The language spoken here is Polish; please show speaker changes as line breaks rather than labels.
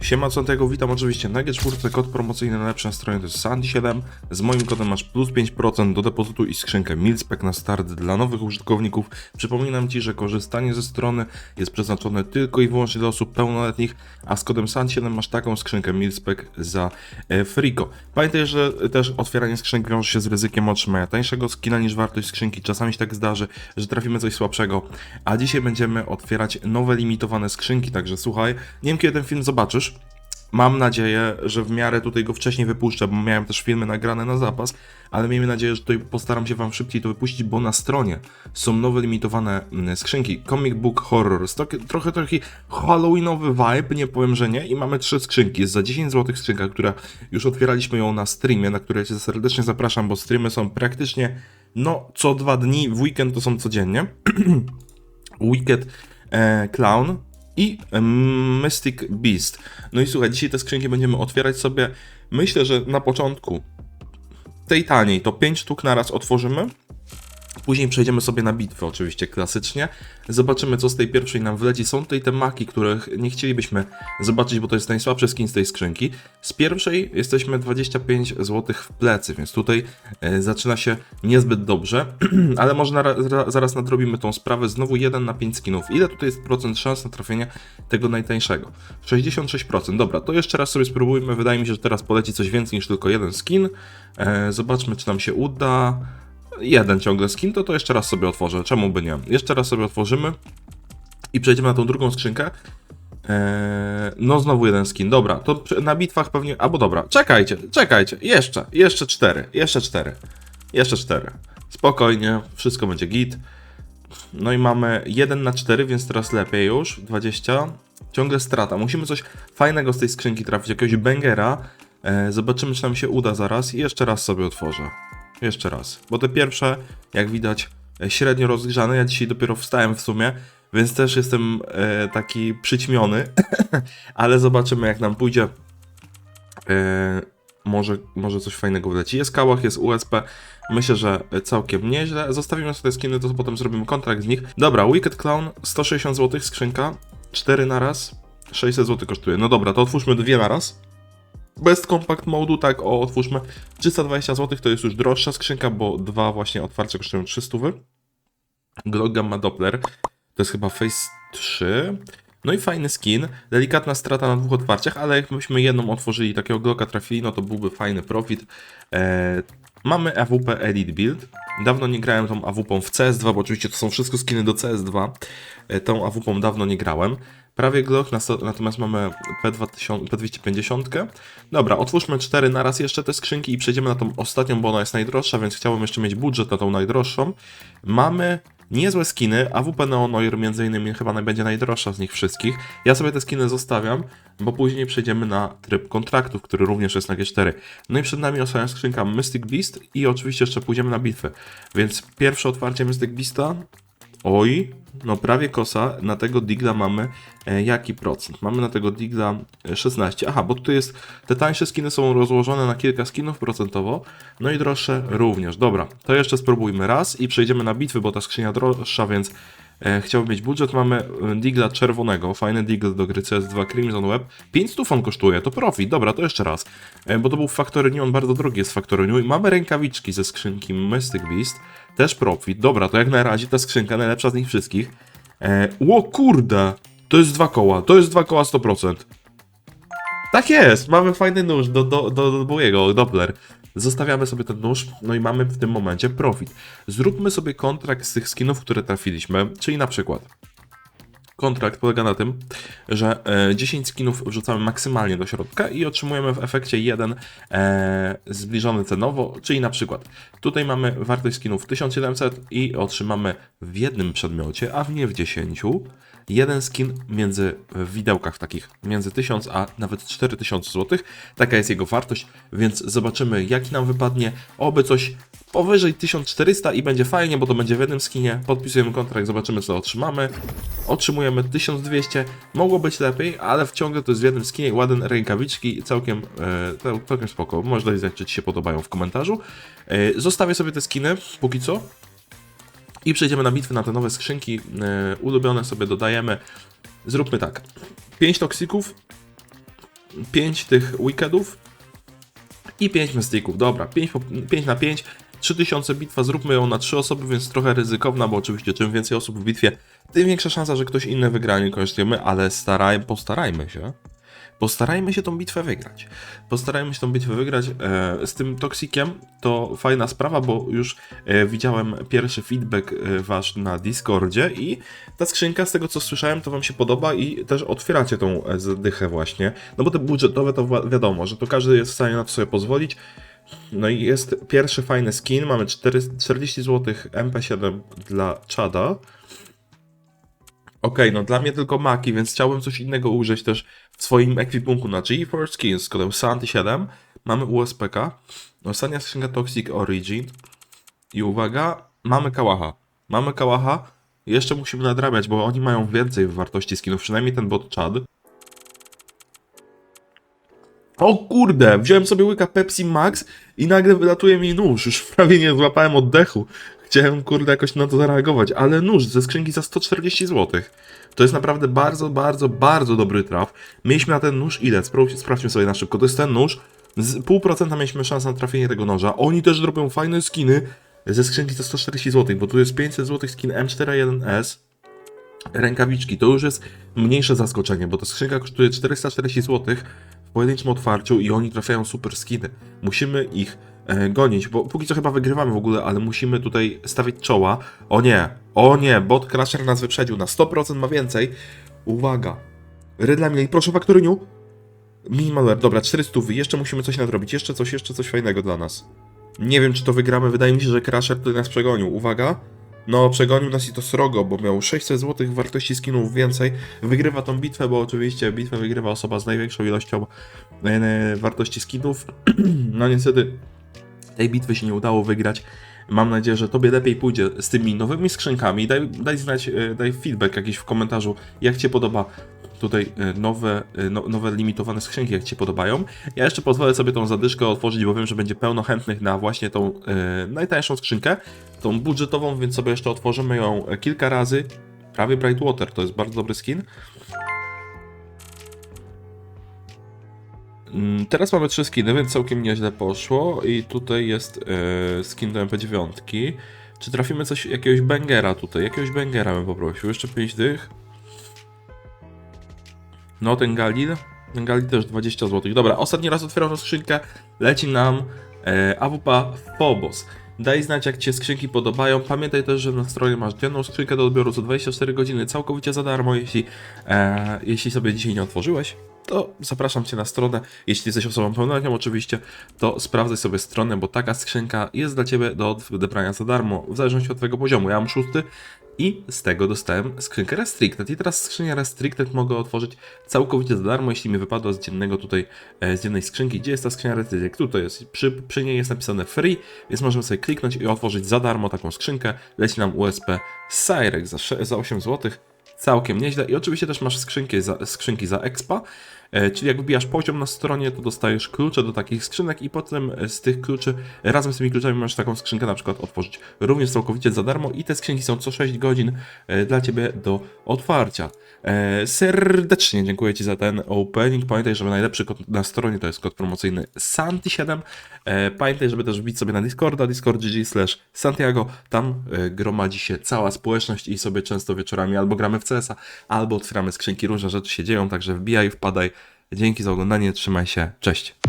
Siema Santiago, witam oczywiście na G4, kod promocyjny na lepszej stronie to jest Sandy7. Z moim kodem masz plus 5% do depozytu i skrzynkę Milspec na start dla nowych użytkowników. Przypominam Ci, że korzystanie ze strony jest przeznaczone tylko i wyłącznie dla osób pełnoletnich, a z kodem Sandy7 masz taką skrzynkę Milspec za e, friko. Pamiętaj, że też otwieranie skrzynek wiąże się z ryzykiem otrzymania tańszego skina niż wartość skrzynki. Czasami się tak zdarzy, że trafimy coś słabszego, a dzisiaj będziemy otwierać nowe limitowane skrzynki, także słuchaj, nie wiem kiedy ten film zobaczysz, Mam nadzieję, że w miarę tutaj go wcześniej wypuszczę, bo miałem też filmy nagrane na zapas, ale miejmy nadzieję, że tutaj postaram się Wam szybciej to wypuścić, bo na stronie są nowe limitowane mm, skrzynki. Comic Book Horror, trochę taki halloweenowy vibe, nie powiem, że nie. I mamy trzy skrzynki. Jest za 10 zł skrzynka, która już otwieraliśmy ją na streamie, na które Cię serdecznie zapraszam, bo streamy są praktycznie no co dwa dni, w weekend to są codziennie. Wicked e, Clown i Mystic Beast. No i słuchaj, dzisiaj te skrzynki będziemy otwierać sobie. Myślę, że na początku tej taniej to 5 sztuk na raz otworzymy. Później przejdziemy sobie na bitwę, oczywiście klasycznie. Zobaczymy, co z tej pierwszej nam wleci. Są tutaj te maki, których nie chcielibyśmy zobaczyć, bo to jest najsłabszy skin z tej skrzynki. Z pierwszej jesteśmy 25 zł w plecy, więc tutaj e, zaczyna się niezbyt dobrze, ale może na, ra, zaraz nadrobimy tą sprawę. Znowu 1 na 5 skinów. Ile tutaj jest procent szans na trafienie tego najtańszego? 66%. Dobra, to jeszcze raz sobie spróbujmy. Wydaje mi się, że teraz poleci coś więcej niż tylko jeden skin. E, zobaczmy, czy nam się uda jeden ciągle skin, to to jeszcze raz sobie otworzę. Czemu by nie? Jeszcze raz sobie otworzymy i przejdziemy na tą drugą skrzynkę. Eee, no znowu jeden skin. Dobra, to na bitwach pewnie... Albo dobra, czekajcie, czekajcie. Jeszcze, jeszcze cztery, jeszcze cztery. Jeszcze cztery. Spokojnie, wszystko będzie git. No i mamy 1 na 4, więc teraz lepiej już. 20. Ciągle strata. Musimy coś fajnego z tej skrzynki trafić, jakiegoś bangera. E, zobaczymy, czy nam się uda zaraz. I jeszcze raz sobie otworzę. Jeszcze raz. Bo te pierwsze, jak widać, e, średnio rozgrzane. Ja dzisiaj dopiero wstałem w sumie, więc też jestem e, taki przyćmiony. Ale zobaczymy, jak nam pójdzie. E, może, może coś fajnego wleci. Jest kałach, jest USP. Myślę, że całkiem nieźle. Zostawimy sobie skiny, to potem zrobimy kontrakt z nich. Dobra, Wicked Clown, 160 zł, skrzynka. 4 na raz. 600 zł kosztuje. No dobra, to otwórzmy dwie na raz. Bez compact modu, tak, o, otwórzmy. 320 zł to jest już droższa skrzynka, bo dwa właśnie otwarcia kosztują 300. Glock Gamma Doppler, to jest chyba Face 3. No i fajny skin, delikatna strata na dwóch otwarciach, ale jakbyśmy jedną otworzyli, takiego Glocka trafili, no to byłby fajny profit. Eee, mamy AWP Elite Build. Dawno nie grałem tą AWP w CS2, bo oczywiście to są wszystko skiny do CS2. E, tą AWP dawno nie grałem. Prawie Glock, natomiast mamy P2000, P250. Dobra, otwórzmy cztery na raz jeszcze te skrzynki i przejdziemy na tą ostatnią, bo ona jest najdroższa, więc chciałbym jeszcze mieć budżet na tą najdroższą. Mamy niezłe skiny, AWP Neonoir między innymi chyba będzie najdroższa z nich wszystkich. Ja sobie te skiny zostawiam, bo później przejdziemy na tryb kontraktów, który również jest na G4. No i przed nami ostatnia skrzynka Mystic Beast i oczywiście jeszcze pójdziemy na bitwę. Więc pierwsze otwarcie Mystic Beasta, Oj, no prawie kosa. Na tego digla mamy e, jaki procent? Mamy na tego digla e, 16. Aha, bo tutaj jest, te tańsze skiny są rozłożone na kilka skinów procentowo, no i droższe również. Dobra, to jeszcze spróbujmy raz i przejdziemy na bitwy, bo ta skrzynia droższa, więc e, chciałbym mieć budżet. Mamy e, digla czerwonego, fajny digl do gry CS2 Crimson Web. 5 stów on kosztuje, to profit. Dobra, to jeszcze raz, e, bo to był w on bardzo drogi jest w Factory mamy rękawiczki ze skrzynki Mystic Beast, też profit. Dobra, to jak na razie ta skrzynka najlepsza z nich wszystkich. E, o kurde, to jest dwa koła, to jest dwa koła 100%. Tak jest, mamy fajny nóż do, do, do, do Bowiego, Doppler. Zostawiamy sobie ten nóż, no i mamy w tym momencie profit. Zróbmy sobie kontrakt z tych skinów, które trafiliśmy, czyli na przykład kontrakt polega na tym, że e, 10 skinów wrzucamy maksymalnie do środka i otrzymujemy w efekcie jeden e, zbliżony cenowo, czyli na przykład tutaj mamy wartość skinów 1700 i otrzymamy w jednym przedmiocie, a w nie w 10 jeden skin między w widełkach takich między 1000 a nawet 4000 zł. Taka jest jego wartość, więc zobaczymy jaki nam wypadnie. Oby coś powyżej 1400 i będzie fajnie, bo to będzie w jednym skinie. Podpisujemy kontrakt, zobaczymy co otrzymamy. Otrzymujemy 1200. Mogło być lepiej, ale w ciągle to jest w jednym skinie. Ładne rękawiczki, całkiem, e, cał- całkiem spoko. Można znać, czy Ci się podobają w komentarzu. E, zostawię sobie te skiny póki co. I przejdziemy na bitwy na te nowe skrzynki. E, ulubione sobie dodajemy. Zróbmy tak. 5 toksików, 5 tych weekendów i 5 mystików. Dobra, 5, 5 na 5, 3000 bitwa, zróbmy ją na 3 osoby, więc trochę ryzykowna, bo oczywiście czym więcej osób w bitwie, tym większa szansa, że ktoś inny wygra, nie kończymy, ale staraj, postarajmy się. Postarajmy się tą bitwę wygrać. Postarajmy się tą bitwę wygrać. E, z tym Toxikiem to fajna sprawa, bo już e, widziałem pierwszy feedback e, wasz na Discordzie i ta skrzynka, z tego co słyszałem, to wam się podoba i też otwieracie tą zdychę właśnie. No bo te budżetowe to wi- wiadomo, że to każdy jest w stanie na to sobie pozwolić. No i jest pierwszy fajny skin, mamy 4, 40 zł MP7 dla Chada. Okej, no dla mnie tylko maki, więc chciałbym coś innego użyć też w swoim ekwipunku na GeForce Skins z kodem SANTY7. Mamy USPK, ostatnia skrzynka Toxic Origin i uwaga, mamy Kałacha. Mamy Kałacha, jeszcze musimy nadrabiać, bo oni mają więcej wartości skinów, przynajmniej ten bot Chad. O kurde, wziąłem sobie łyka Pepsi Max i nagle wylatuje mi nóż, już prawie nie złapałem oddechu. Chciałem kurde jakoś na to zareagować, ale nóż ze skrzynki za 140 zł. To jest naprawdę bardzo, bardzo, bardzo dobry traf. Mieliśmy na ten nóż ile? Sprawdź, sprawdźmy sobie na szybko. To jest ten nóż. Z pół procenta mieliśmy szansę na trafienie tego noża. Oni też robią fajne skiny ze skrzynki za 140 zł, bo tu jest 500 zł skin M41S. Rękawiczki to już jest mniejsze zaskoczenie, bo ta skrzynka kosztuje 440 zł w pojedynczym otwarciu i oni trafiają super skiny. Musimy ich gonić, bo póki co chyba wygrywamy w ogóle, ale musimy tutaj stawić czoła. O nie, o nie, bot Crusher nas wyprzedził, na 100% ma więcej. Uwaga, Red Mili, proszę Faktoryniu. Minimalware, dobra, 400, jeszcze musimy coś nadrobić, jeszcze coś, jeszcze coś fajnego dla nas. Nie wiem, czy to wygramy, wydaje mi się, że Crusher tutaj nas przegonił. Uwaga. No, przegonił nas i to srogo, bo miał 600 zł wartości skinów więcej. Wygrywa tą bitwę, bo oczywiście bitwę wygrywa osoba z największą ilością e, wartości skinów. no niestety tej bitwy się nie udało wygrać. Mam nadzieję, że tobie lepiej pójdzie z tymi nowymi skrzynkami. Daj, daj znać, e, daj feedback jakiś w komentarzu, jak cię podoba tutaj e, nowe, e, no, nowe limitowane skrzynki, jak ci się podobają. Ja jeszcze pozwolę sobie tą zadyszkę otworzyć, bo wiem, że będzie pełno chętnych na właśnie tą e, najtańszą skrzynkę, tą budżetową, więc sobie jeszcze otworzymy ją kilka razy. Prawie Brightwater, to jest bardzo dobry skin. Teraz mamy trzy skiny, więc całkiem nieźle poszło i tutaj jest e, skin do MP9. Czy trafimy coś, jakiegoś bangera tutaj? Jakiegoś bangera bym poprosił. Jeszcze 5 dych. No, ten Galil. Ten Galil też 20 zł. Dobra, ostatni raz otwieram tą skrzynkę. Leci nam e, AWP Phobos. Daj znać, jak Ci się skrzynki podobają. Pamiętaj też, że na stronie masz dzienną skrzynkę do odbioru co 24 godziny, całkowicie za darmo. Jeśli, e, jeśli sobie dzisiaj nie otworzyłeś, to zapraszam Cię na stronę. Jeśli jesteś osobą pełnoletnią, oczywiście, to sprawdzaj sobie stronę, bo taka skrzynka jest dla Ciebie do odebrania za darmo, w zależności od Twojego poziomu. Ja mam szósty i z tego dostałem skrzynkę Restricted. I teraz skrzynię Restricted mogę otworzyć całkowicie za darmo, jeśli mi wypadła z dziennego tutaj, e, z dziennej skrzynki. Gdzie jest ta skrzynia Restricted? Tutaj jest, przy, przy niej jest napisane free, więc możemy sobie kliknąć i otworzyć za darmo taką skrzynkę. Leci nam USP Cyrek za, za 8 zł. Całkiem nieźle. I oczywiście też masz skrzynki za, skrzynki za expa, czyli jak wbijasz poziom na stronie, to dostajesz klucze do takich skrzynek i potem e, z tych kluczy, razem z tymi kluczami możesz taką skrzynkę na przykład otworzyć również całkowicie za darmo i te skrzynki są co 6 godzin e, dla Ciebie do otwarcia. E, serdecznie dziękuję Ci za ten opening. Pamiętaj, że najlepszy kod na stronie to jest kod promocyjny Santi7. E, pamiętaj, żeby też wbić sobie na Discorda, discord.gg slash Santiago. Tam e, gromadzi się cała społeczność i sobie często wieczorami albo gramy w CS-a, albo otwieramy skrzynki, różne rzeczy się dzieją, także wbijaj, wpadaj. Dzięki za oglądanie, trzymaj się, cześć.